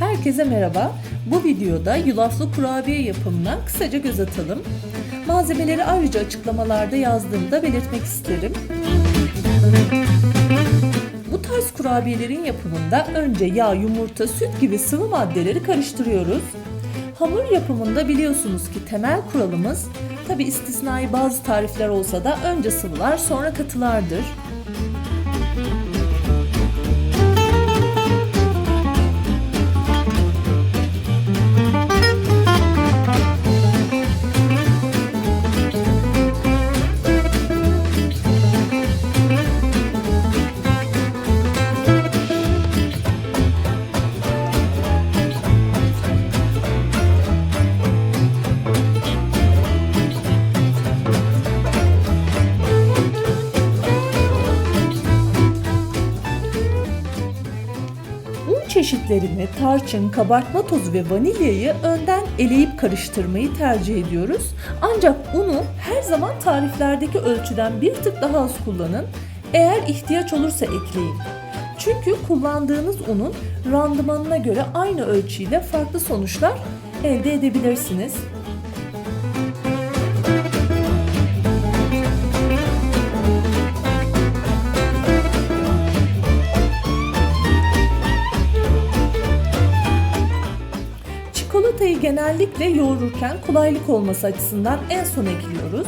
Herkese merhaba. Bu videoda yulaflı kurabiye yapımına kısaca göz atalım. Malzemeleri ayrıca açıklamalarda yazdığımda belirtmek isterim. Bu tarz kurabiyelerin yapımında önce yağ, yumurta, süt gibi sıvı maddeleri karıştırıyoruz. Hamur yapımında biliyorsunuz ki temel kuralımız tabi istisnai bazı tarifler olsa da önce sıvılar sonra katılardır. Çeşitlerini tarçın, kabartma tozu ve vanilyayı önden eleyip karıştırmayı tercih ediyoruz. Ancak unu her zaman tariflerdeki ölçüden bir tık daha az kullanın. Eğer ihtiyaç olursa ekleyin. Çünkü kullandığınız unun randımanına göre aynı ölçüyle farklı sonuçlar elde edebilirsiniz. Çikolatayı genellikle yoğururken kolaylık olması açısından en son ekliyoruz.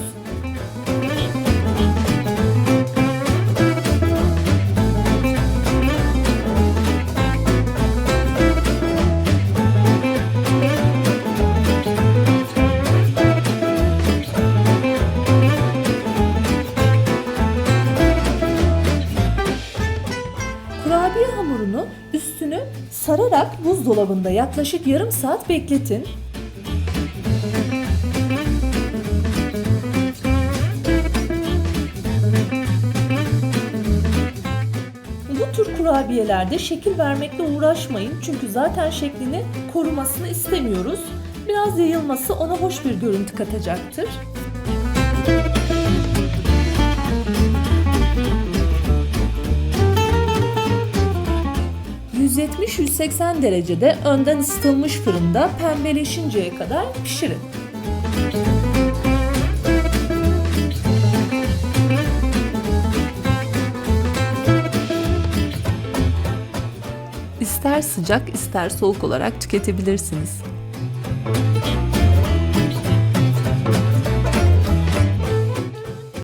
Sararak buzdolabında yaklaşık yarım saat bekletin. Bu tür kurabiyelerde şekil vermekle uğraşmayın çünkü zaten şeklini korumasını istemiyoruz. Biraz yayılması ona hoş bir görüntü katacaktır. 170-180 derecede önden ısıtılmış fırında pembeleşinceye kadar pişirin. İster sıcak ister soğuk olarak tüketebilirsiniz.